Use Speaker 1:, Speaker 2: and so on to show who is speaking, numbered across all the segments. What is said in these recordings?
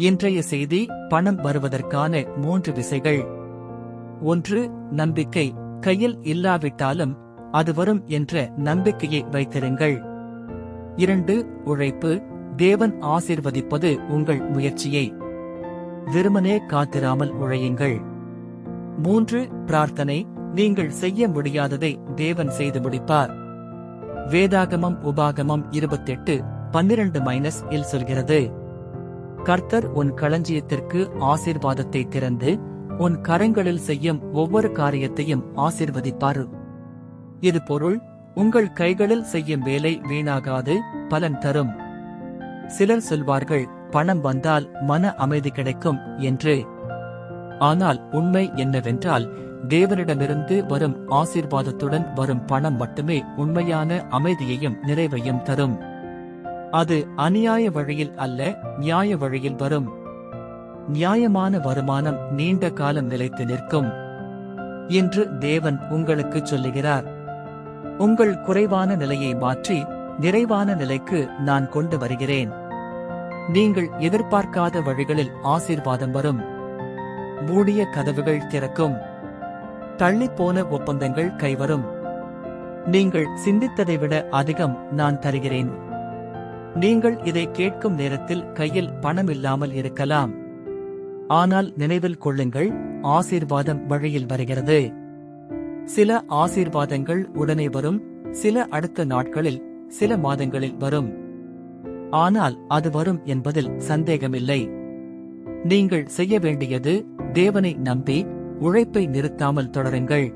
Speaker 1: இன்றைய செய்தி பணம் வருவதற்கான மூன்று விசைகள். ஒன்று நம்பிக்கை. கையில் இல்லாவிட்டாலும் அது வரும் என்ற நம்பிக்கையை வைத்திருங்கள். இரண்டு உழைப்பு. தேவன் ஆசிர்வதிப்பது உங்கள் முயற்சியை. வெறுமனே காத்திராமல் உழையுங்கள். மூன்று பிரார்த்தனை. நீங்கள் செய்ய முடியாததை தேவன் செய்து முடிப்பார். வேதாகமம் உபாகமம் இருபத்தெட்டு பன்னிரண்டு மைனஸ் இல் சொல்கிறது. கர்த்தர் உன் களஞ்சியத்திற்கு ஆசீர்வாதத்தை திறந்து உன் கரங்களில் செய்யும் ஒவ்வொரு காரியத்தையும் ஆசீர்வதிப்பார். இது பொருள் உங்கள் கைகளில் செய்யும் வேலை வீணாகாது பலன் தரும். சிலர் சொல்வார்கள் பணம் வந்தால் மன அமைதி கிடைக்கும் என்று. ஆனால் உண்மை என்னவென்றால் தேவனிடமிருந்து வரும் ஆசீர்வாதத்துடன் வரும் பணம் மட்டுமே உண்மையான அமைதியையும் நிறைவையும் தரும். அது அநியாய வழியில் அல்ல நியாய வழியில் வரும். நியாயமான வருமானம் நீண்ட காலம் நிலைத்து நிற்கும் என்று தேவன் உங்களுக்கு சொல்லுகிறார். உங்கள் குறைவான நிலையை மாற்றி நிறைவான நிலைக்கு நான் கொண்டு வருகிறேன். நீங்கள் எதிர்பார்க்காத வழிகளில் ஆசீர்வாதம் வரும். மூடிய கதவுகள் திறக்கும். தள்ளிப்போன ஒப்பந்தங்கள் கைவரும். நீங்கள் சிந்தித்ததை விட அதிகம் நான் தருகிறேன். நீங்கள் இதை கேட்கும் நேரத்தில் கையில் பணம் இல்லாமல் இருக்கலாம். ஆனால் நினைவில் கொள்ளுங்கள் ஆசீர்வாதம் வழியில் வருகிறது. சில ஆசீர்வாதங்கள் உடனே வரும் சில அடுத்த நாட்களில் சில மாதங்களில் வரும். ஆனால் அது வரும் என்பதில் சந்தேகமில்லை. நீங்கள் செய்ய வேண்டியது தேவனை நம்பி உழைப்பை நிறுத்தாமல் தொடருங்கள்.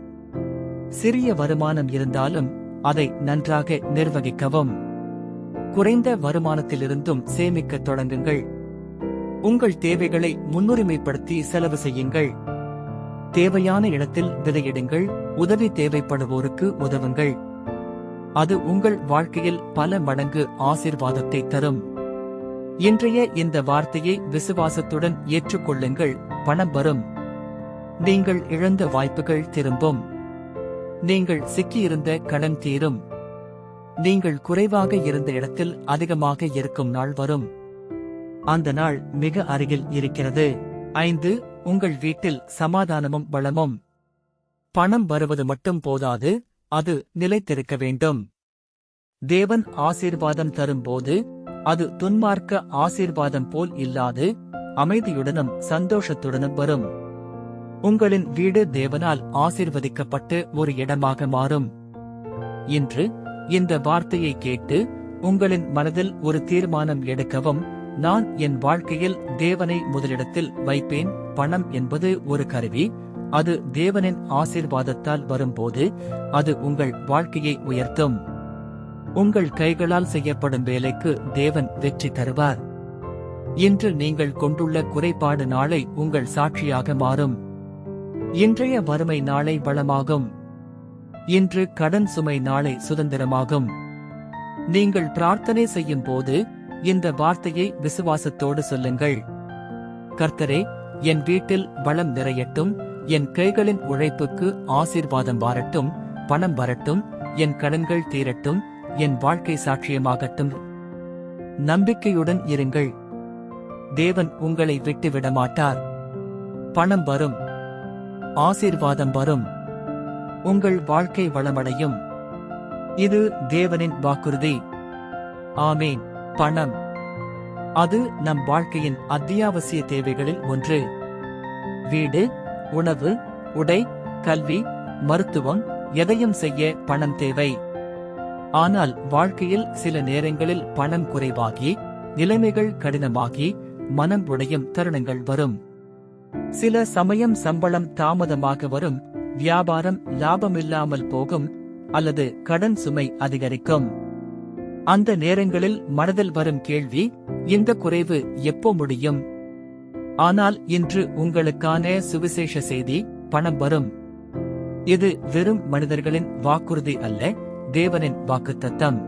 Speaker 1: சிறிய வருமானம் இருந்தாலும் அதை நன்றாக நிர்வகிக்கவும். குறைந்த வருமானத்திலிருந்தும் சேமிக்கத் தொடங்குங்கள். உங்கள் தேவைகளை முன்னுரிமைப்படுத்தி செலவு செய்யுங்கள். தேவையான இடத்தில் விதையிடுங்கள். உதவி தேவைப்படுவோருக்கு உதவுங்கள். அது உங்கள் வாழ்க்கையில் பல மடங்கு ஆசிர்வாதத்தை தரும். இன்றைய இந்த வார்த்தையை விசுவாசத்துடன் ஏற்றுக்கொள்ளுங்கள். பணம் வரும். நீங்கள் இழந்த வாய்ப்புகள் திரும்பும். நீங்கள் சிக்கியிருந்த கடன் தீரும். நீங்கள் குறைவாக இருந்த இடத்தில் அதிகமாக இருக்கும் நாள் வரும். அந்த நாள் மிக அருகில் இருக்கிறது. ஐந்து உங்கள் வீட்டில் சமாதானமும் வளமும் பணம் வருவது மட்டும் போதாது அது நிலைத்திருக்க வேண்டும். தேவன் ஆசீர்வாதம் தரும்போது அது துன்மார்க்க ஆசீர்வாதம் போல் இல்லாது அமைதியுடனும் சந்தோஷத்துடனும் வரும். உங்களின் வீடு தேவனால் ஆசீர்வதிக்கப்பட்டு ஒரு இடமாக மாறும். இன்று இந்த வார்த்தையை கேட்டு உங்களின் மனதில் ஒரு தீர்மானம் எடுக்கவும் நான் என் வாழ்க்கையில் தேவனை முதலிடத்தில் வைப்பேன் பணம் என்பது ஒரு கருவி அது தேவனின் ஆசீர்வாதத்தால் வரும்போது அது உங்கள் வாழ்க்கையை உயர்த்தும். உங்கள் கைகளால் செய்யப்படும் வேலைக்கு தேவன் வெற்றி தருவார். இன்று நீங்கள் கொண்டுள்ள குறைபாடு நாளை உங்கள் சாட்சியாக மாறும். இன்றைய வறுமை நாளை வளமாகும் இன்று கடன் சுமை நாளை சுதந்திரமாகும். நீங்கள் பிரார்த்தனை செய்யும் போது இந்த வார்த்தையை விசுவாசத்தோடு சொல்லுங்கள். கர்த்தரே என் வீட்டில் வளம் நிறையட்டும் என் கைகளின் உழைப்புக்கு ஆசீர்வாதம் வாரட்டும் பணம் வரட்டும் என் கடன்கள் தீரட்டும் என் வாழ்க்கை சாட்சியமாகட்டும். நம்பிக்கையுடன் இருங்கள். தேவன் உங்களை விட்டுவிட மாட்டார் பணம் வரும். ஆசீர்வாதம் வரும். உங்கள் வாழ்க்கை வளமடையும். இது தேவனின் வாக்குறுதி. ஆமேன். பணம். அது நம் வாழ்க்கையின் அத்தியாவசிய தேவைகளில் ஒன்று. வீடு உணவு உடை கல்வி மருத்துவம் எதையும் செய்ய பணம் தேவை. ஆனால் வாழ்க்கையில் சில நேரங்களில் பணம் குறைவாகி நிலைமைகள் கடினமாகி மனம் உடையும் தருணங்கள் வரும். சில சமயம் சம்பளம் தாமதமாக வரும் வியாபாரம் லாபமில்லாமல் போகும் அல்லது கடன் சுமை அதிகரிக்கும். அந்த நேரங்களில் மனதில் வரும் கேள்வி இந்த குறைவு எப்போ முடியும்? ஆனால் இன்று உங்களுக்கான சுவிசேஷ செய்தி பணம் வரும். இது வெறும் மனிதர்களின் வாக்குறுதி அல்ல தேவனின் வாக்குத்தத்தம்.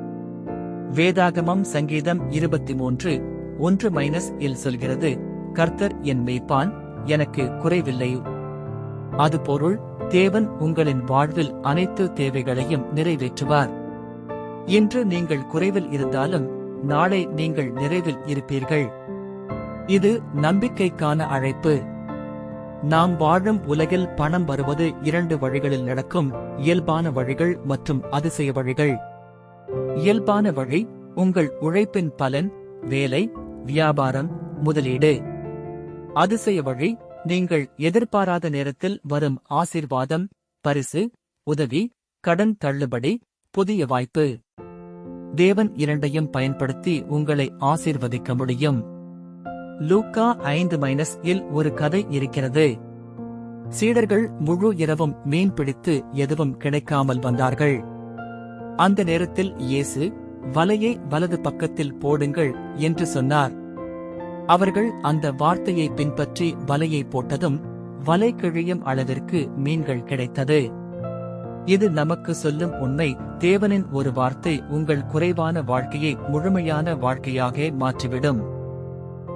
Speaker 1: வேதாகமம் சங்கீதம் இருபத்தி மூன்று ஒன்று மைனஸ் இல் சொல்கிறது கர்த்தர் என் மெய்ப்பான் எனக்கு குறைவில்லை. அது பொருள் தேவன் உங்களின் வாழ்வில் அனைத்து தேவைகளையும் நிறைவேற்றுவார். இன்று நீங்கள் குறைவில் இருந்தாலும் நாளை நீங்கள் நிறைவில் இருப்பீர்கள். இது நம்பிக்கைக்கான அழைப்பு. நாம் வாழும் உலகில் பணம் வருவது இரண்டு வழிகளில் நடக்கும் இயல்பான வழிகள் மற்றும் அதிசய வழிகள். இயல்பான வழி உங்கள் உழைப்பின் பலன் வேலை வியாபாரம் முதலீடு. அதிசய வழி நீங்கள் எதிர்பாராத நேரத்தில் வரும் ஆசீர்வாதம் பரிசு உதவி கடன் தள்ளுபடி புதிய வாய்ப்பு. தேவன் இரண்டையும் பயன்படுத்தி உங்களை ஆசீர்வதிக்க முடியும். லூக்கா ஐந்து மைனஸ் இல் ஒரு கதை இருக்கிறது. சீடர்கள் முழு இரவும் மீன் பிடித்து எதுவும் கிடைக்காமல் வந்தார்கள். அந்த நேரத்தில் இயேசு வலையை வலது பக்கத்தில் போடுங்கள் என்று சொன்னார். அவர்கள் அந்த வார்த்தையை பின்பற்றி வலையை போட்டதும் வலை கிழியும் அளவிற்கு மீன்கள் கிடைத்தது. இது நமக்கு சொல்லும் உண்மை. தேவனின் ஒரு வார்த்தை உங்கள் குறைவான வாழ்க்கையை முழுமையான வாழ்க்கையாக மாற்றிவிடும்.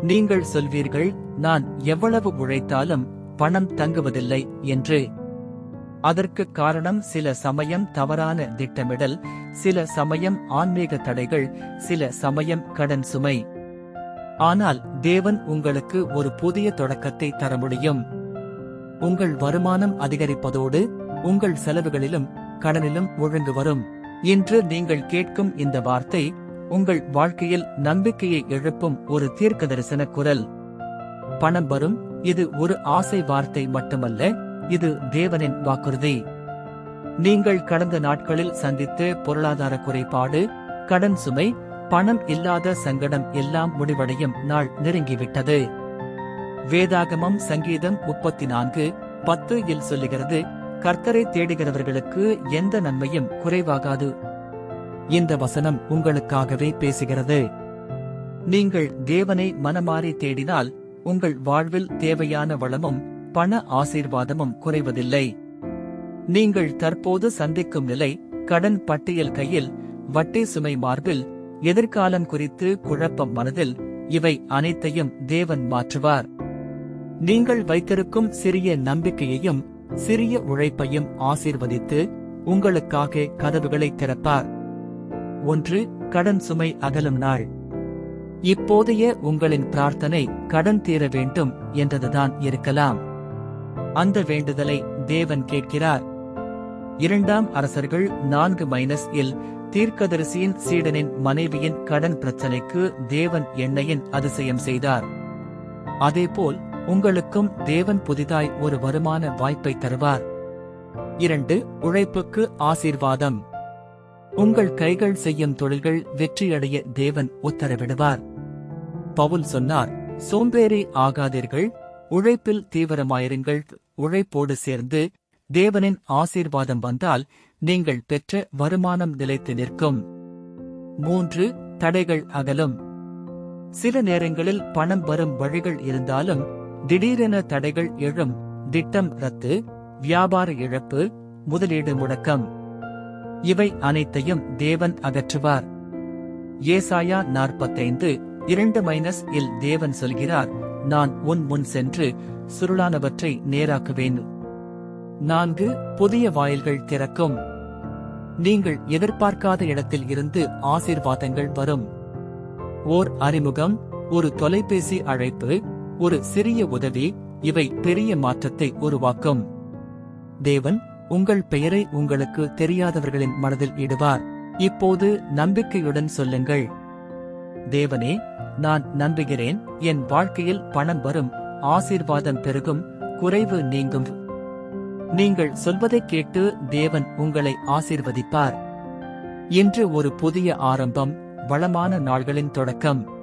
Speaker 1: நீங்கள் சொல்வீர்கள் நான் எவ்வளவு உழைத்தாலும் பணம் தங்குவதில்லை என்று. அதற்கு காரணம் சில சமயம் தவறான திட்டமிடல் சில சமயம் ஆன்மீக தடைகள் சில சமயம் கடன் சுமை. ஆனால் தேவன் உங்களுக்கு ஒரு புதிய தொடக்கத்தை தர முடியும். உங்கள் வருமானம் அதிகரிப்பதோடு உங்கள் செலவுகளிலும் கடனிலும் ஒழுங்கு வரும். இன்று நீங்கள் கேட்கும் இந்த வார்த்தை உங்கள் வாழ்க்கையில் நம்பிக்கையை எழுப்பும் ஒரு தீர்க்க தரிசன குரல். பணம் வரும் இது ஒரு ஆசை வார்த்தை மட்டுமல்ல இது தேவனின் வாக்குறுதி. நீங்கள் கடந்த நாட்களில் சந்தித்த பொருளாதார குறைபாடு கடன் சுமை பணம் இல்லாத சங்கடம் எல்லாம் முடிவடையும் நாள் நெருங்கிவிட்டது. வேதாகமம் சங்கீதம் முப்பத்தி நான்கு பத்து இல் சொல்லுகிறது கர்த்தரை தேடுகிறவர்களுக்கு எந்த நன்மையும் குறைவாகாது. இந்த வசனம் உங்களுக்காகவே பேசுகிறது. நீங்கள் தேவனை மனமாறி தேடினால் உங்கள் வாழ்வில் தேவையான வளமும் பண ஆசீர்வாதமும் குறைவதில்லை. நீங்கள் தற்போது சந்திக்கும் நிலை கடன் பட்டியல் கையில் வட்டி சுமை மார்பில் எதிர்காலம் குறித்து குழப்பம் மனதில் இவை அனைத்தையும் தேவன் மாற்றுவார். நீங்கள் வைத்திருக்கும் சிறிய நம்பிக்கையையும் சிறிய உழைப்பையும் ஆசீர்வதித்து உங்களுக்காக கதவுகளை திறப்பார். ஒன்று கடன் சுமை அகலும் நாள். இப்போதைய உங்களின் பிரார்த்தனை கடன் தீர வேண்டும் என்றதுதான் இருக்கலாம். அந்த வேண்டுதலை தேவன் கேட்கிறார். இரண்டாம் அரசர்கள் நான்கு மைனஸ் இல் தீர்க்கதரிசியின் சீடனின் மனைவியின் கடன் பிரச்சனைக்கு தேவன் எண்ணெயின் அதிசயம் செய்தார். அதேபோல் உங்களுக்கும் தேவன் புதிதாய் ஒரு வருமான வாய்ப்பை தருவார். இரண்டு உழைப்புக்கு ஆசீர்வாதம். உங்கள் கைகள் செய்யும் தொழில்கள் வெற்றியடைய தேவன் உத்தரவிடுவார். பவுல் சொன்னார் சோம்பேறி ஆகாதீர்கள் உழைப்பில் தீவிரமாயிருங்கள் உழைப்போடு சேர்ந்து தேவனின் ஆசீர்வாதம் வந்தால் நீங்கள் பெற்ற வருமானம் நிலைத்து நிற்கும். மூன்று தடைகள் அகலும். சில நேரங்களில் பணம் வரும் வழிகள் இருந்தாலும் திடீரென தடைகள் எழும். திட்டம் ரத்து வியாபார இழப்பு முதலீடு முடக்கம். இவை அனைத்தையும் தேவன் அகற்றுவார். ஏசாயா நாற்பத்தைந்து இரண்டு மைனஸ் இல் தேவன் சொல்கிறார் நான் உன் முன் சென்று சுருளானவற்றை நேராக்குவேன். நான்கு புதிய வாயில்கள் திறக்கும். நீங்கள் எதிர்பார்க்காத இடத்தில் இருந்து ஆசீர்வாதங்கள் வரும். ஓர் அறிமுகம் ஒரு தொலைபேசி அழைப்பு ஒரு சிறிய உதவி இவை பெரிய மாற்றத்தை உருவாக்கும். தேவன் உங்கள் பெயரை உங்களுக்கு தெரியாதவர்களின் மனதில் இடுவார். இப்போது நம்பிக்கையுடன் சொல்லுங்கள். தேவனே நான் நம்புகிறேன் என் வாழ்க்கையில் பணம் வரும் ஆசீர்வாதம் பெருகும் குறைவு நீங்கும். நீங்கள் சொல்வதைக் கேட்டு தேவன் உங்களை ஆசிர்வதிப்பார். இன்று ஒரு புதிய ஆரம்பம் வளமான நாள்களின் தொடக்கம்.